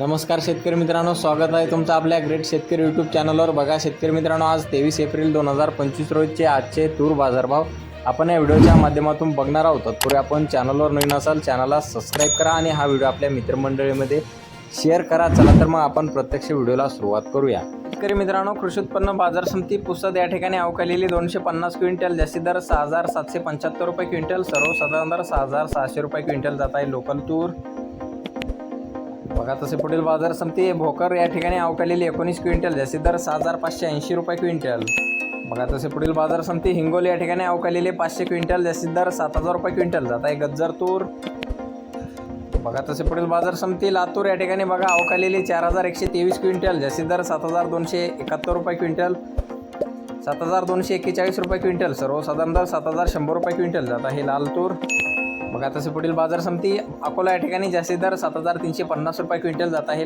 नमस्कार शेतकरी मित्रांनो स्वागत आहे तुमचं आपल्या ग्रेट शेतकरी यूट्यूब चॅनलवर बघा शेतकरी मित्रांनो आज तेवीस एप्रिल दोन हजार पंचवीस रोजचे आजचे तूर बाजारभाव आपण या व्हिडिओच्या माध्यमातून बघणार आहोत. तत्पूर्वी आपण चॅनलवर नवीन असाल चॅनलला सबस्क्राईब करा आणि हा व्हिडिओ आपल्या मित्रमंडळीमध्ये शेअर करा. चला तर मग आपण प्रत्यक्ष व्हिडिओला सुरुवात करूया. शेतकरी मित्रांनो कृषी उत्पन्न बाजार समिती पुस्तक या ठिकाणी अवकालेली दोनशे पन्नास क्विंटल जास्ती दर सहा हजार सातशे पंच्याहत्तर रुपये क्विंटल सर्वसाधारण दर सहा हजार सहाशे रुपये क्विंटल जात आहे. लोकल तूर बघा तसे पुढील बाजार समिती भोकर या ठिकाणी अवकालेली एकोणीस क्विंटल जास्तीत दर सहा हजार पाचशे ऐंशी रुपये क्विंटल. बघा तसे पुढील बाजार समिती हिंगोली या ठिकाणी अवकालेली पाचशे क्विंटल जास्तीत दर सात हजार रुपये क्विंटल. जात आहे गज्जर तूर. बघा तसे पुढील बाजार समिती लातूर या ठिकाणी बघा अवकालेली चार हजार एकशे तेवीस क्विंटल जास्तीत दर सात हजार दोनशे एकाहत्तर रुपये क्विंटल. सात हजार दोनशे एक्केचाळीस रुपये क्विंटल सर्वसाधारण दर सात हजार शंभर रुपये क्विंटल जात आहे लाल तूर. बघा तसे पुढील बाजार समिती अकोला या ठिकाणी जास्तीत दर सात हजार तीनशे पन्नास रुपये क्विंटल जात आहे.